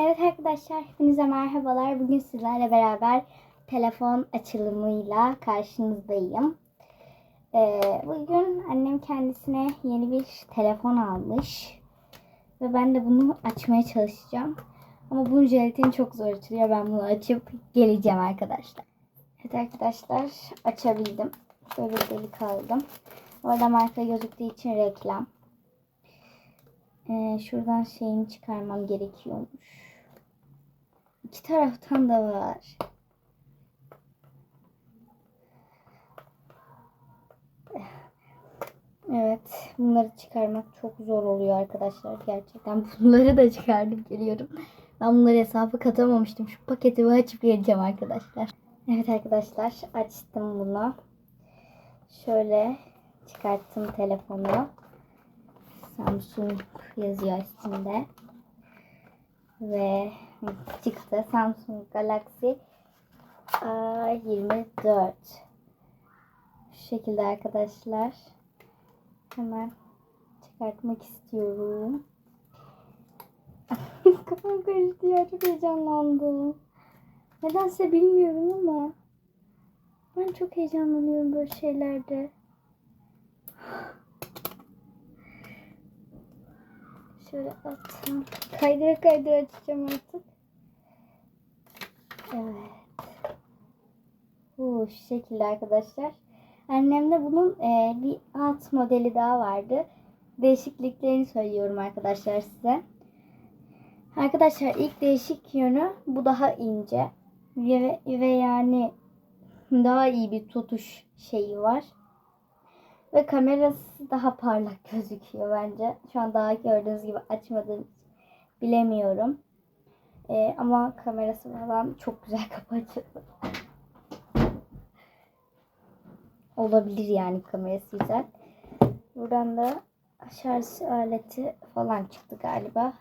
Evet arkadaşlar hepinize merhabalar. Bugün sizlerle beraber telefon açılımıyla karşınızdayım. Ee, bugün annem kendisine yeni bir telefon almış. Ve ben de bunu açmaya çalışacağım. Ama bunun jelatini çok zor açılıyor. Ben bunu açıp geleceğim arkadaşlar. Evet arkadaşlar açabildim. Şöyle bir delik aldım. Orada marka gözüktüğü için reklam. Ee, şuradan şeyini çıkarmam gerekiyormuş. İki taraftan da var. Evet, bunları çıkarmak çok zor oluyor arkadaşlar gerçekten. Bunları da çıkardım geliyorum. Ben bunları hesabı katamamıştım. Şu paketi bir açıp geleceğim arkadaşlar. Evet arkadaşlar, açtım bunu. Şöyle çıkarttım telefonu. Samsung yazıyor üstünde. Ve çıktı Samsung Galaxy A24. Şu şekilde arkadaşlar. Hemen çıkartmak istiyorum. Kafam karıştı ya çok heyecanlandım. Nedense bilmiyorum ama ben çok heyecanlanıyorum böyle şeylerde. Şöyle atayım. Kaydıra kaydıra açacağım artık. Evet. Bu şekilde arkadaşlar. Annemde bunun e, bir alt modeli daha vardı. Değişikliklerini söylüyorum arkadaşlar size. Arkadaşlar ilk değişik yönü bu daha ince. Ve, ve yani daha iyi bir tutuş şeyi var. Ve kamerası daha parlak gözüküyor bence. Şu an daha gördüğünüz gibi açmadığım için bilemiyorum. Ee, ama kamerası falan çok güzel kapatıyor. Olabilir yani kamerası güzel. Buradan da şarj aleti falan çıktı galiba.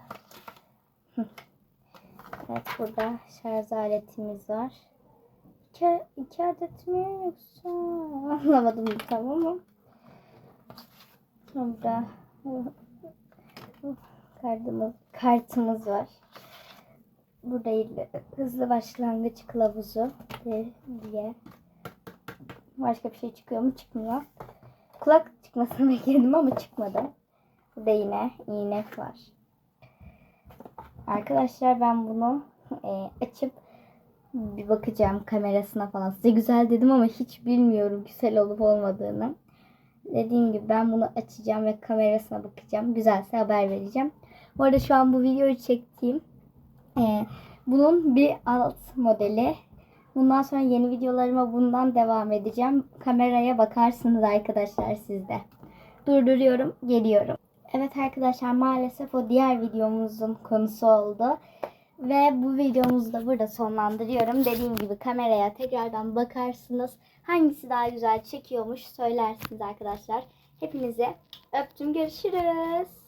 Evet burada şarj aletimiz var. İki, iki adet mi yoksa anlamadım tam ama. Burada kartımız, kartımız var. Burada hızlı başlangıç kılavuzu diye. Başka bir şey çıkıyor mu? Çıkmıyor. Kulak çıkmasını bekledim ama çıkmadı. Burada yine iğne var. Arkadaşlar ben bunu e, açıp bir bakacağım kamerasına falan. Size güzel dedim ama hiç bilmiyorum güzel olup olmadığını. Dediğim gibi ben bunu açacağım ve kamerasına bakacağım. Güzelse haber vereceğim. Bu arada şu an bu videoyu çektiğim e, bunun bir alt modeli. Bundan sonra yeni videolarıma bundan devam edeceğim. Kameraya bakarsınız arkadaşlar sizde. Durduruyorum, geliyorum. Evet arkadaşlar maalesef o diğer videomuzun konusu oldu. Ve bu videomuzu da burada sonlandırıyorum. Dediğim gibi kameraya tekrardan bakarsınız. Hangisi daha güzel çekiyormuş söylersiniz arkadaşlar. Hepinize öptüm. Görüşürüz.